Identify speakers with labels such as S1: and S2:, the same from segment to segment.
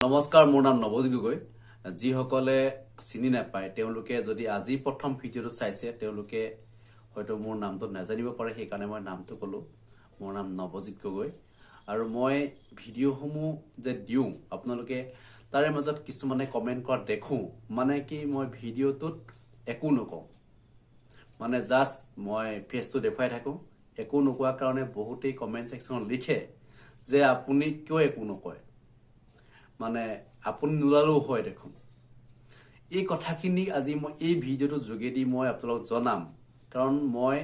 S1: নমস্কাৰ মোৰ নাম নৱজিৎ গগৈ। যিসকলে চিনি নাপায় তেওঁলোকে যদি আজি প্ৰথম ভিডিঅ'টো চাইছে তেওঁলোকে হয়তো মোৰ নামটো নাজানিব পাৰে সেইকাৰণে মই নামটো ক'লোঁ। মোৰ নাম নৱজিৎ গগৈ। আৰু মই ভিডিঅ'সমূহ যে দিওঁ আপোনালোকে তাৰে মাজত কিছুমানে কমেণ্ট কৰা দেখোঁ মানে কি মই ভিডিঅ'টোত একো নকওঁ। মানে জাষ্ট মই ফেচটো দেখুৱাই থাকোঁ। একো নোকোৱাৰ কাৰণে বহুতেই কমেণ্ট ছেকশ্যনত লিখে যে আপুনি কিয় একো নকয়। মানে আপুনি নোলালেও হয় দেখোন। এই কথাখিনি আজি মই এই ভিডিঅ'টোৰ যোগেদি মই আপোনালোকক জনাম। কাৰণ মই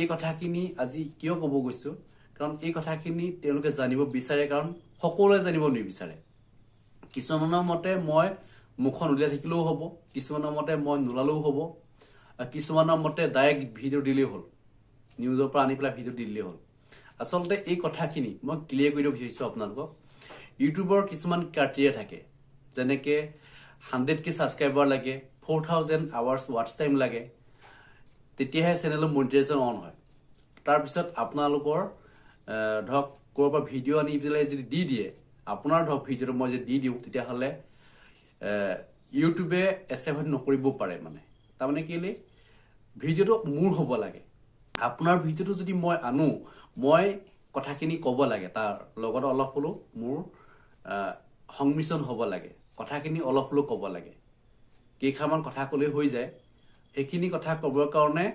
S1: এই কথাখিনি আজি কিয় ক'ব গৈছোঁ? কাৰণ এই কথাখিনি তেওঁলোকে জানিব বিচাৰে কাৰণ সকলোৱে জানিব নিবিচাৰে। কিছুমানৰ মতে মই মুখখন উলিয়াই থাকিলেও হ'ব কিছুমানৰ মতে মই নোলালেও হ'ব কিছুমানৰ মতে ডাইৰেক্ট ভিডিঅ' দিলেই হ'ল। নিউজৰ পৰা আনি পেলাই ভিডিঅ' দিলেই হ'ল। আচলতে এই কথাখিনি মই ক্লিয়াৰ কৰি দিব বিচাৰিছোঁ আপোনালোকক। ইউটিউবৰ কিছুমান ক্ৰাইটেৰিয়া থাকে। যেনেকে হাণ্ড্ৰেড কে ছাবস্ক্ৰাইবাৰ লাগে ফ'ৰ থাউজেণ্ড আৱাৰ্ছ ৱাটচ টাইম লাগে তেতিয়াহে চেনেলৰ মনিটাইজেশ্যন অন হয়। তাৰপিছত আপোনালোকৰ ধৰক ক'ৰবাৰ ভিডিঅ' আনি পেলাই যদি দি দিয়ে আপোনাৰ ধৰক ভিডিঅ'টো মই যদি দি দিওঁ তেতিয়াহ'লে ইউটিউবে এচেপ্ট নকৰিবও পাৰে মানে। তাৰমানে কেলৈ? ভিডিঅ'টো মোৰ হ'ব লাগে। আপোনাৰ ভিডিঅ'টো যদি মই আনো মই কথাখিনি ক'ব লাগে তাৰ লগত অলপ হ'লেও মোৰ সংমিশ্ৰণ হ'ব লাগে। কথাখিনি অলপ হ'লেও ক'ব লাগে। কেইষাৰমান কথা ক'লেই হৈ যায়। সেইখিনি কথা ক'বৰ কাৰণে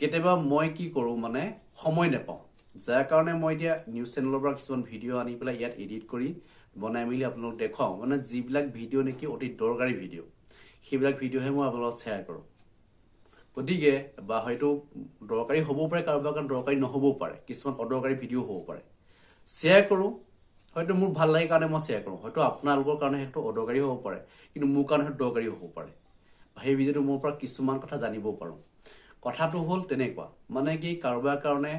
S1: কেতিয়াবা মই কি কৰোঁ মানে সময় নাপাওঁ। যাৰ কাৰণে মই এতিয়া নিউজ চেনেলৰ পৰা কিছুমান ভিডিঅ' আনি পেলাই ইয়াত এডিট কৰি বনাই মেলি আপোনালোকক দেখুৱাওঁ। মানে যিবিলাক ভিডিঅ' নেকি অতি দৰকাৰী ভিডিঅ' সেইবিলাক ভিডিঅ'হে মই আপোনালোকক শ্বেয়াৰ কৰোঁ। গতিকে বা হয়তো দৰকাৰী হ'বও পাৰে কাৰোবাৰ কাৰণে দৰকাৰী নহ'বও পাৰে কিছুমান অদৰকাৰী ভিডিঅ' হ'ব পাৰে। শ্বেয়াৰ কৰোঁ হয়তো মোৰ ভাল লাগে কাৰণে মই শ্বেয়াৰ কৰোঁ। হয়তো আপোনালোকৰ কাৰণে সেইটো অদৰকাৰী হ'ব পাৰে কিন্তু মোৰ কাৰণে সেইটো দৰকাৰী হ'ব পাৰে। সেই ভিডিঅ'টো মোৰ পৰা কিছুমান কথা জানিবও পাৰোঁ। কথাটো হ'ল তেনেকুৱা মানে কি কাৰোবাৰ কাৰণে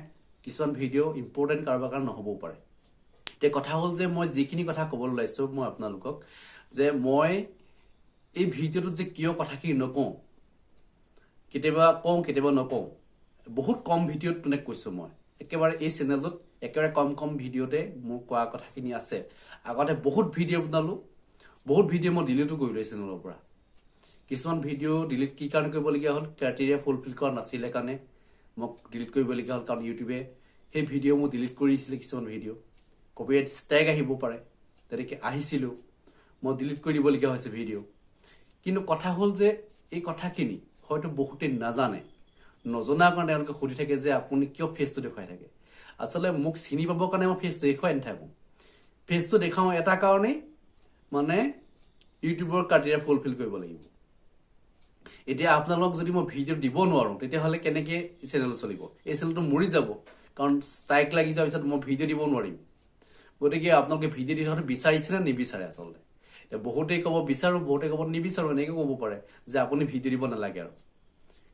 S1: কিছুমান ভিডিঅ' ইম্পৰ্টেণ্ট কাৰোবাৰ কাৰণে নহ'বও পাৰে। এতিয়া কথা হ'ল যে মই যিখিনি কথা ক'বলৈ ওলাইছোঁ মই আপোনালোকক যে মই এই ভিডিঅ'টোত যে কিয় কথাখিনি নকওঁ কেতিয়াবা কওঁ কেতিয়াবা নকওঁ বহুত কম ভিডিঅ'ত মানে কৈছোঁ মই। একেবাৰে এই চেনেলটোত একেবাৰে কম কম ভিডিঅ'তে মোৰ কোৱা কথাখিনি আছে। আগতে বহুত ভিডিঅ' বনালোঁ বহুত ভিডিঅ' মই ডিলিটো কৰিলোঁ এই চেনেলৰ পৰা। কিছুমান ভিডিঅ' ডিলিট কি কাৰণে কৰিবলগীয়া হ'ল ক্ৰাইটেৰিয়া ফুলফিল কৰা নাছিলে কাৰণে মোক ডিলিট কৰিবলগীয়া হ'ল কাৰণ ইউটিউবে সেই ভিডিঅ' মোক ডিলিট কৰি দিছিলে কিছুমান ভিডিঅ' কপিৰাইট ষ্ট্ৰাইক আহিব পাৰে তেনেকৈ আহিছিলোঁ। মই ডিলিট কৰি দিবলগীয়া হৈছে ভিডিঅ' কিন্তু কথা হ'ল যে এই কথাখিনি হয়তো বহুতে নাজানে। নজনাৰ কাৰণে তেওঁলোকে সুধি থাকে যে আপুনি কিয় ফেচটো দেখুৱাই থাকে। আচলতে মোক চিনি পাবৰ কাৰণে মই ফেচটো দেখুৱাই নাথাকোঁ। ফেচটো দেখাওঁ এটা কাৰণেই মানে ইউটিউবৰ ক্ৰাইটেৰিয়া ফুলফিল কৰিব লাগিব। এতিয়া আপোনালোকক যদি মই ভিডিঅ' দিব নোৱাৰোঁ তেতিয়াহ'লে কেনেকৈ চেনেল চলিব? এই চেনেলটো মৰি যাব কাৰণ ষ্ট্ৰাইক লাগি যোৱাৰ পিছত মই ভিডিঅ' দিব নোৱাৰিম। গতিকে আপোনালোকে ভিডিঅ' দি থকাটো বিচাৰিছে নে নিবিচাৰে আচলতে? বহুতেই ক'ব বিচাৰোঁ বহুতে ক'ব নিবিচাৰোঁ এনেকৈ ক'ব পাৰে যে আপুনি ভিডিঅ' দিব নালাগে আৰু।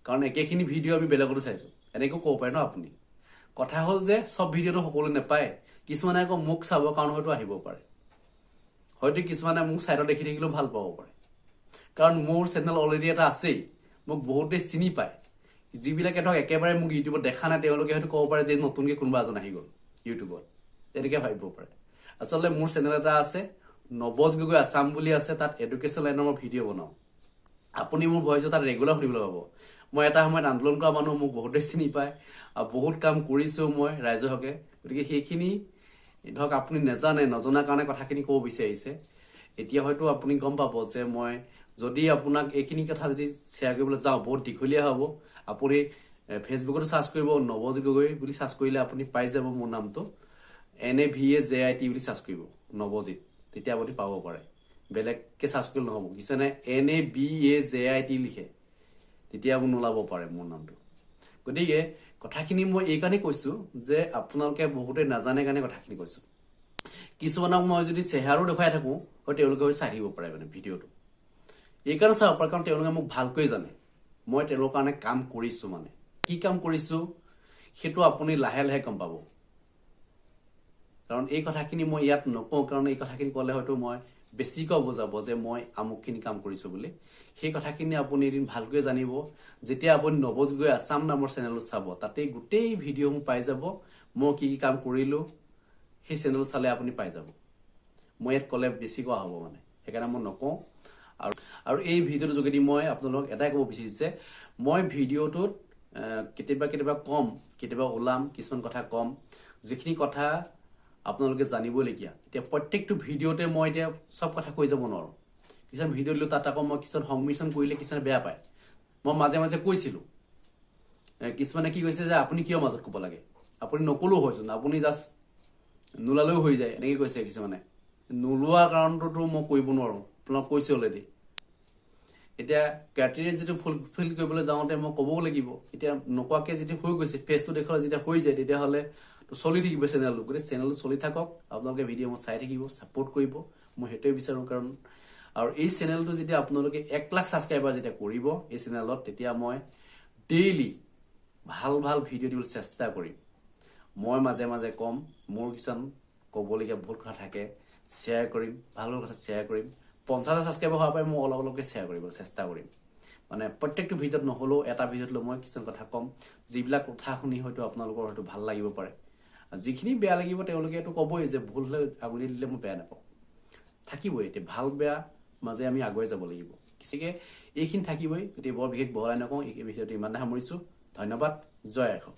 S1: কাৰণ একেখিনি ভিডিঅ' আমি বেলেগতো চাইছোঁ। এনেকৈও ক'ব পাৰে ন আপুনি? কথা হ'ল যে চব ভিডিঅ'টো সকলোৱে নাপায়। কিছুমানে আকৌ মোক চাবৰ কাৰণে হয়তো আহিব পাৰে। হয়তো কিছুমানে মোক ছাইডত দেখি থাকিলেও ভাল পাব পাৰে। কাৰণ মোৰ চেনেল অলৰেডি এটা আছেই। মোক বহুতে চিনি পায়। যিবিলাকে ধৰক একেবাৰে মোক ইউটিউবত দেখা নাই তেওঁলোকে হয়তো ক'ব পাৰে যে নতুনকৈ কোনোবা এজন আহি গ'ল ইউটিউবত। তেনেকৈ ভাবিব পাৰে। আচলতে মোৰ চেনেল এটা আছে নৱজ গগৈ আছাম বুলি আছে তাত এডুকেশ্যন লাইনৰ মই ভিডিঅ' বনাওঁ। আপুনি মোৰ ভইচটো তাত ৰেগুলাৰ শুনিবলৈ পাব। মই এটা সময়ত আন্দোলন কৰা মানুহ মোক বহুতে চিনি পায় আৰু বহুত কাম কৰিছোঁ মই ৰাইজৰ হকে গতিকে সেইখিনি ধৰক আপুনি নেজানে নজনাৰ কাৰণে কথাখিনি ক'ব বিচাৰিছে এতিয়া হয়তো আপুনি গম পাব যে মই যদি আপোনাক এইখিনি কথা যদি শ্বেয়াৰ কৰিবলৈ যাওঁ বহুত দীঘলীয়া হ'ব। আপুনি ফেচবুকতো চাৰ্চ কৰিব নৱজিৎ গগৈ বুলি চাৰ্চ কৰিলে আপুনি পাই যাব মোৰ নামটো। N A V A J I T বুলি চাৰ্চ কৰিব নৱজিৎ তেতিয়া আপুনি পাব পাৰে। বেলেগকে চাৰ্চ কৰিলে নহ'ব। কিছুমানে N A B A J I T লিখে। তেতিয়া মোৰ নোলাব পাৰে মোৰ নামটো। গতিকে কথাখিনি মই এই কাৰণেই কৈছোঁ যে আপোনালোকে বহুতে নাজানে কাৰণে কথাখিনি কৈছোঁ। কিছুমানক মই যদি চেহেৰাও দেখুৱাই থাকোঁ হয় তেওঁলোকে চাই থাকিব পাৰে মানে ভিডিঅ'টো। এইকাৰণে চাব পাৰে কাৰণ তেওঁলোকে মোক ভালকৈ জানে। মই তেওঁলোকৰ কাৰণে কাম কৰিছোঁ মানে। কি কাম কৰিছোঁ সেইটো আপুনি লাহে লাহে গম পাব। কাৰণ এই কথাখিনি মই ইয়াত নকওঁ কাৰণ এই কথাখিনি ক'লে হয়তো মই বেছিকৈ বুজাব যে মই আমুকখিনি কাম কৰিছোঁ বুলি। সেই কথাখিনি আপুনি এদিন ভালকৈ জানিব। যেতিয়া আপুনি নৱজ গৈ আছাম নামৰ চেনেলত চাব তাতেই গোটেই ভিডিঅ'সমূহ পাই যাব। মই কি কি কাম কৰিলোঁ সেই চেনেল চালে আপুনি পাই যাব। মই ইয়াত ক'লে বেছি কোৱা হ'ব মানে। সেইকাৰণে মই নকওঁ। আৰু আৰু এই ভিডিঅ'টোৰ যোগেদি মই আপোনালোকক এটাই ক'ব বিচাৰিছোঁ যে মই ভিডিঅ'টোত কেতিয়াবা কেতিয়াবা কম কেতিয়াবা ওলাম কিছুমান কথা কম। যিখিনি কথা আপোনালোকে জানিবলগীয়া এতিয়া প্ৰত্যেকটো ভিডিঅ'তে মই এতিয়া চব কথা কৈ যাব নোৱাৰোঁ। কিছুমান ভিডিঅ' দিলোঁ তাত আকৌ মই কিছুমান সংমিশ্ৰণ কৰিলে কিছুমানে বেয়া পায়। মই মাজে মাজে কৈছিলোঁ। কিছুমানে কি কৈছে যে আপুনি কিয় মাজত ক'ব লাগে? আপুনি নকলেও হয়চোন আপুনি জাষ্ট নোলালেও হৈ যায় এনেকে কৈছে কিছুমানে। নোলোৱা কাৰণটোতো মই কৰিব নোৱাৰোঁ। আপোনাক কৈছোঁ অলৰেডি এতিয়া ক্ৰাইটেৰিয়া যিটো ফুলফিল কৰিবলৈ যাওঁতে মই ক'বও লাগিব এতিয়া নোকোৱাকে যেতিয়া হৈ গৈছে ফেচটো দেখুৱালে যেতিয়া হৈ যায় তেতিয়াহ'লে চলি থাকিব চেনেলটো গতিকে চেনেলটো চলি থাকক আপোনালোকে ভিডিঅ' মই চাই থাকিব ছাপোৰ্ট কৰিব মই সেইটোৱে বিচাৰোঁ কাৰণ আৰু এই চেনেলটো যেতিয়া আপোনালোকে এক লাখ ছাবস্ক্ৰাইবাৰ যেতিয়া কৰিব এই চেনেলত তেতিয়া মই ডেইলি ভাল ভাল ভিডিঅ' দিবলৈ চেষ্টা কৰিম। মই মাজে মাজে ক'ম মোৰ কিছুমান ক'বলগীয়া বহুত কথা থাকে শ্বেয়াৰ কৰিম ভাল ভাল কথা শ্বেয়াৰ কৰিম। পঞ্চাছ হাজাৰ ছাবস্ক্ৰাইবাৰ হোৱাৰ পৰাই মই অলপ অলপকৈ শ্বেয়াৰ কৰিবলৈ চেষ্টা কৰিম। মানে প্ৰত্যেকটো ভিডিঅ'ত নহ'লেও এটা ভিডিঅ'ত লৈ মই কিছুমান কথা ক'ম যিবিলাক কথা শুনি হয়তো আপোনালোকৰ হয়তো ভাল লাগিব পাৰে। যিখিনি বেয়া লাগিব তেওঁলোকে এইটো ক'বই যে ভুল হ'লে আঙুলি দিলে মই বেয়া নাপাওঁ। থাকিবই এতিয়া ভাল বেয়া মাজে আমি আগুৱাই যাব লাগিব। গতিকে এইখিনি থাকিবই গতিকে বৰ বিশেষ বহলাই নকওঁ এই ভিডিঅ'টো ইমানে সামৰিছোঁ। ধন্যবাদ জয় ৰাখক